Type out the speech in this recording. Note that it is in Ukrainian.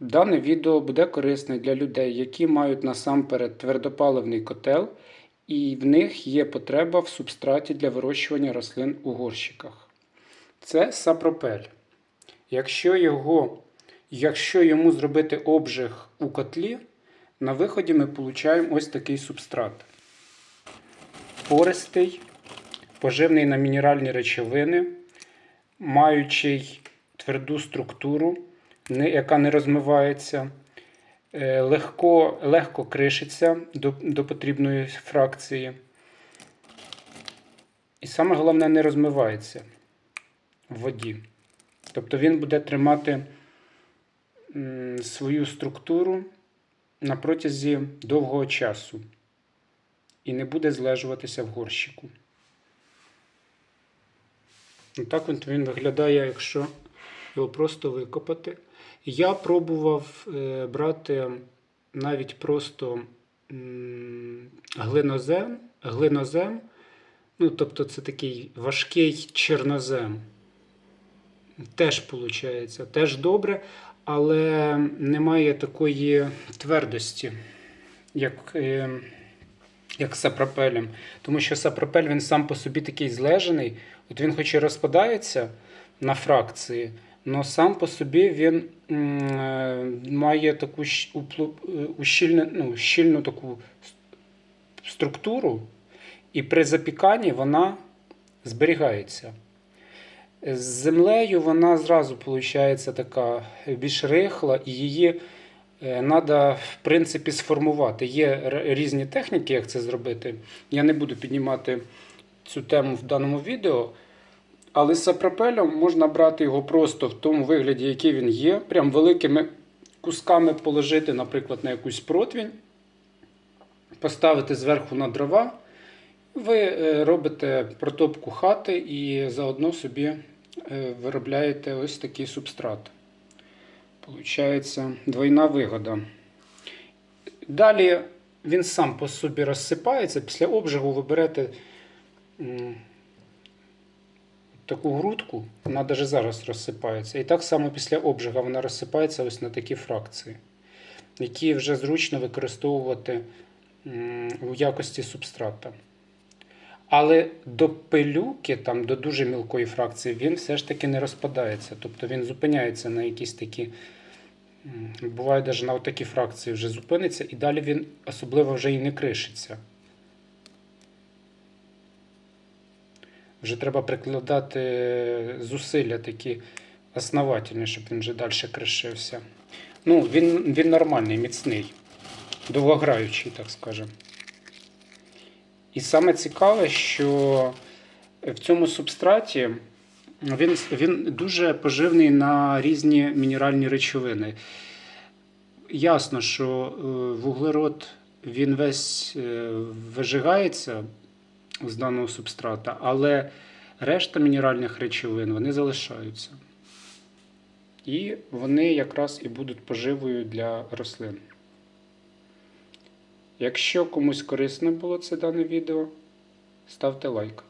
Дане відео буде корисне для людей, які мають насамперед твердопаливний котел, і в них є потреба в субстраті для вирощування рослин у горщиках. Це сапропель. Якщо, його, якщо йому зробити обжиг у котлі, на виході ми отримаємо ось такий субстрат. Пористий, поживний на мінеральні речовини, маючий тверду структуру, яка не розмивається, е, легко, легко кришиться до, до потрібної фракції. І саме головне не розмивається в воді. Тобто він буде тримати свою структуру на протязі довгого часу і не буде злежуватися в горщику. Ну, Так він, він виглядає, якщо його просто викопати. Я пробував е, брати навіть просто глинозем, глинозем, ну, тобто це такий важкий чорнозем. Теж виходить, теж добре, але немає такої твердості, як, е, як сапропелем. Тому що сапропель він сам по собі такий злежений, от він хоч і розпадається на фракції, але сам по собі він е, має таку е, ущільне- ну, щільну таку структуру, і при запіканні вона зберігається. З землею вона зразу виходить така більш рихла, і її треба, в принципі, сформувати. Є різні техніки, як це зробити. Я не буду піднімати цю тему в даному відео. Але з сапропелем можна брати його просто в тому вигляді, який він є, прям великими кусками положити, наприклад, на якусь противень, поставити зверху на дрова. Ви е, робите протопку хати і заодно собі е, виробляєте ось такий субстрат. Получається двойна вигода. Далі він сам по собі розсипається. Після обжигу ви берете таку грудку, вона навіть зараз розсипається. І так само після обжига вона розсипається ось на такі фракції, які вже зручно використовувати у якості субстрата. Але до пилюки, там, до дуже мілкої фракції, він все ж таки не розпадається. Тобто він зупиняється на якісь такі. Буває навіть на такі фракції вже зупиниться, і далі він особливо вже і не кришиться. Вже треба прикладати зусилля такі основательні, щоб він вже далі кришився. Ну, він, він нормальний, міцний, довгограючий, так скажемо. І саме цікаве, що в цьому субстраті він, він дуже поживний на різні мінеральні речовини. Ясно, що е, вуглерод він весь е, вижигається з даного субстрата, але решта мінеральних речовин вони залишаються. І вони якраз і будуть поживою для рослин. Якщо комусь корисно було це дане відео, ставте лайк.